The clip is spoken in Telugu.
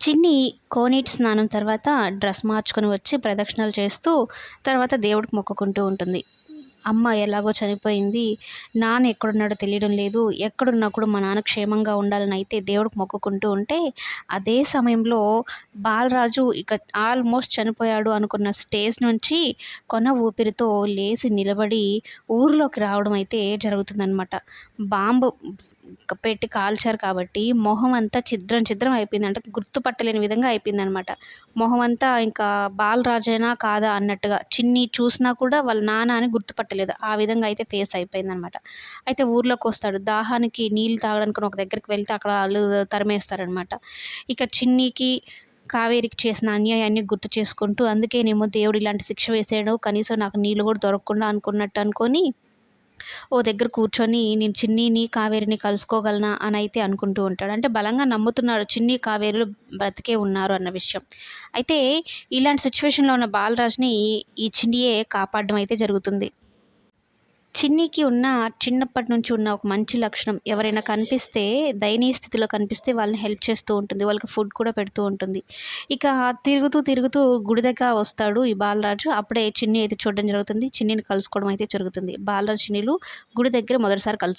చిన్ని కోనేటి స్నానం తర్వాత డ్రెస్ మార్చుకొని వచ్చి ప్రదక్షిణలు చేస్తూ తర్వాత దేవుడికి మొక్కుకుంటూ ఉంటుంది. అమ్మ ఎలాగో చనిపోయింది. నాన్న ఎక్కడున్నాడో తెలియడం లేదు. ఎక్కడున్నా కూడా మా నాన్న క్షేమంగా ఉండాలని అయితే దేవుడికి మొక్కుకుంటూ ఉంటే అదే సమయంలో బాలరాజు ఇక ఆల్మోస్ట్ చనిపోయాడు అనుకున్న స్టేజ్ నుంచి కొన ఊపిరితో లేచి నిలబడి ఊరిలోకి రావడం అయితే జరుగుతుందనమాట బాంబు పెట్టి కాల్చారు కాబట్టి మొహం అంతా చిద్రం చిద్రం అయిపోయింది అంటే గుర్తుపట్టలేని విధంగా అయిపోయింది అనమాట మొహం అంతా ఇంకా బాలరాజేనా కాదా అన్నట్టుగా చిన్ని చూసినా కూడా వాళ్ళ నాన్న అని గుర్తుపట్టలేదు. ఆ విధంగా అయితే ఫేస్ అయిపోయింది అనమాట అయితే ఊర్లోకి వస్తాడు. దాహానికి నీళ్ళు తాగడానికి ఒక దగ్గరికి వెళ్తే అక్కడ వాళ్ళు తరిమేస్తారనమాట. ఇక చిన్నికి కావేరికి చేసిన అన్యాయాన్ని గుర్తు చేసుకుంటూ అందుకేనేమో దేవుడు ఇలాంటి శిక్ష వేసాడు కనీసం నాకు నీళ్ళు కూడా దొరకకుండా అనుకున్నట్టు అనుకొని ఓ దగ్గర కూర్చొని నేను చిన్నీని కావేరిని కలుసుకోగలనా అని అయితే అనుకుంటూ ఉంటాడు. అంటే బలంగా నమ్ముతున్నాడు చిన్ని కావేరులు బ్రతికే ఉన్నారు అన్న విషయం. అయితే ఇలాంటి సిచ్యువేషన్లో ఉన్న బాలరాజ్ని ఈ చిన్నియే కాపాడడం అయితే జరుగుతుంది. చిన్నికి ఉన్న చిన్నప్పటి నుంచి ఉన్న ఒక మంచి లక్షణం ఎవరైనా కనిపిస్తే దయనీయ స్థితిలో కనిపిస్తే వాళ్ళని హెల్ప్ చేస్తూ ఉంటుంది. వాళ్ళకి ఫుడ్ కూడా పెడుతూ ఉంటుంది. ఇక తిరుగుతూ తిరుగుతూ గుడి దగ్గర వస్తాడు ఈ బాలరాజు. అప్పుడే చిన్ని అయితే చూడడం జరుగుతుంది. చిన్నిని కలుసుకోవడం అయితే జరుగుతుంది. బాలరాజు చిన్నీలు గుడి దగ్గర మొదటిసారి కలుసు